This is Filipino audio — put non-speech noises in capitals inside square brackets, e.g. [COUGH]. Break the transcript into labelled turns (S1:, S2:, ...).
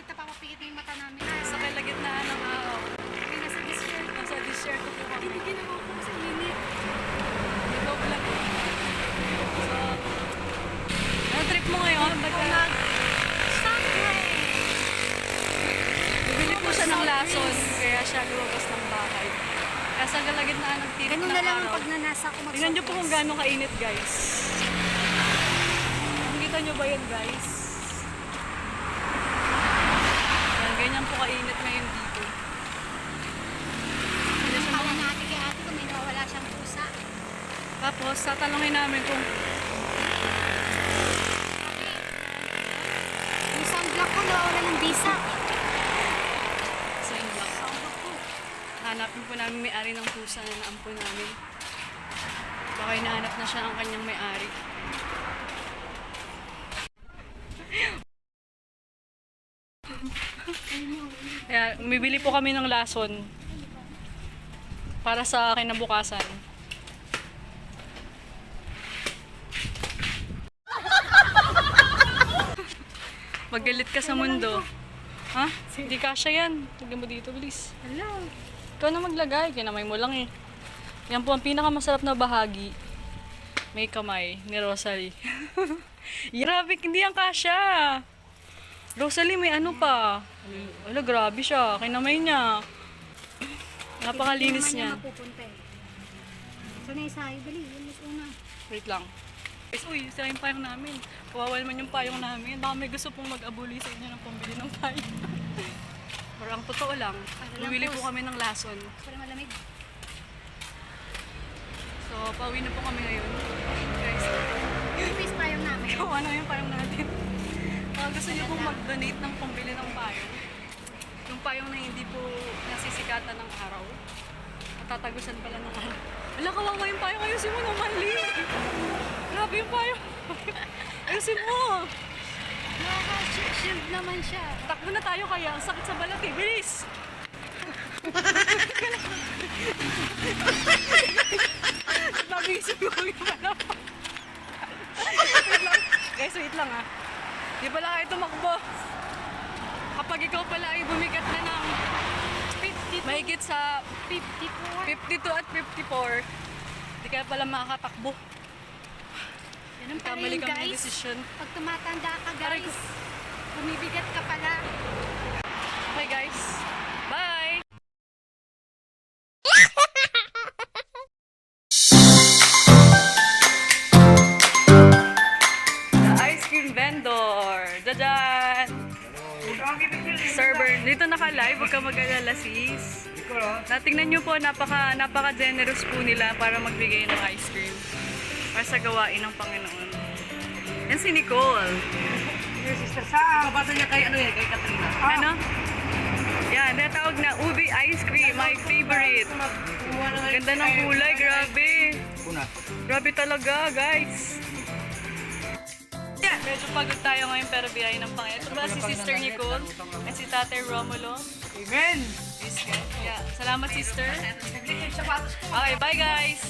S1: Hindi napapapikit na yung mata namin. Ah, sa
S2: kalagitnaan ng araw. Kaya
S1: nasa desert.
S2: Nasa desert ko
S1: po kami. Hindi ginawa ko sa init.
S2: Ikaw pala ko. So, ano trip mo ngayon? Baga? Nag Bibili po siya ng lason. Kaya siya lumabas ng bahay. Kaya sa kalagitnaan ng tirit
S1: Ganun na lang
S2: ang
S1: pag nanasa ako mag
S2: Tingnan niyo po kung gaano kainit guys. Nakikita niyo ba yan guys? Tapos, tatanungin namin kung
S1: Yung sunblock ko nawala ng bisa.
S2: sa inyo. Hanapin po namin may-ari ng pusa na naampun namin. Baka hinahanap na siya ang kanyang may-ari. Kaya, umibili po kami ng lason para sa kinabukasan. Magalit ka sa mundo. Ha? Hindi kasha yan. Lagyan mo dito, bilis.
S1: Hello.
S2: Ikaw na maglagay, kinamay mo lang eh. Yan po ang pinakamasarap na bahagi. May kamay ni Rosalie. [LAUGHS] grabe, hindi ang kasha. Rosalie, may ano pa. Wala, grabe siya. Kinamay niya. Napakalinis niya.
S1: mapupunta eh. So na isa, bali, linis una.
S2: Wait lang. Guys, uy, sira yung payong namin. Kawawa naman yung payong namin. Baka may gusto pong mag-abuli sa inyo ng pambili ng payong. [LAUGHS] Pero ang totoo lang,
S1: lang
S2: bumili
S1: po.
S2: kami ng lason.
S1: Para malamig.
S2: So, pauwi na po kami ngayon. Guys,
S1: Yung face payong namin.
S2: Kung ano yung payong natin. Baka gusto niyo pong mag-donate ng pambili ng payong. Yung payong na hindi po nasisikatan ng araw. Natatagusan pala ng araw. Wala, kawawa yung payong. Ayusin mo naman, Lee. Grabe yung payong. [LAUGHS] Ayusin mo.
S1: Nakaka-shield naman siya.
S2: Takbo na tayo kaya. Ang sakit sa balat eh. Bilis! [LAUGHS] Nabisip ko yung balat. wait lang. Guys, wait lang ah. Di pala kayo tumakbo. Kapag ikaw pala ay bumigat na ng 50, mahigit sa
S1: 54.
S2: 52 at 54, di kaya pala makakatakbo.
S1: Ganun pala
S2: Kamali kami
S1: guys.
S2: desisyon.
S1: Pag tumatanda ka,
S2: Aray
S1: guys, bumibigat ka pala.
S2: Okay guys, bye! The ice cream vendor! Jajan! Sir Bern, dito naka-live, huwag ka mag-alala sis. Natingnan nyo po, napaka, napaka-generous po nila para magbigay ng ice cream. Para sa gawain ng Panginoon. Yan si Nicole.
S3: Sa kabasa niya kay ano yan, kay Katrina.
S2: Ano? Yan, natawag na ubi ice cream, my favorite. Ganda ng kulay, grabe. Grabe talaga, guys. Medyo pagod tayo ngayon pero biyay ng Panginoon. Ito ba si Sister Nicole at si Tatay Romulo?
S3: Amen!
S2: Yeah, salamat sister. Okay, bye guys.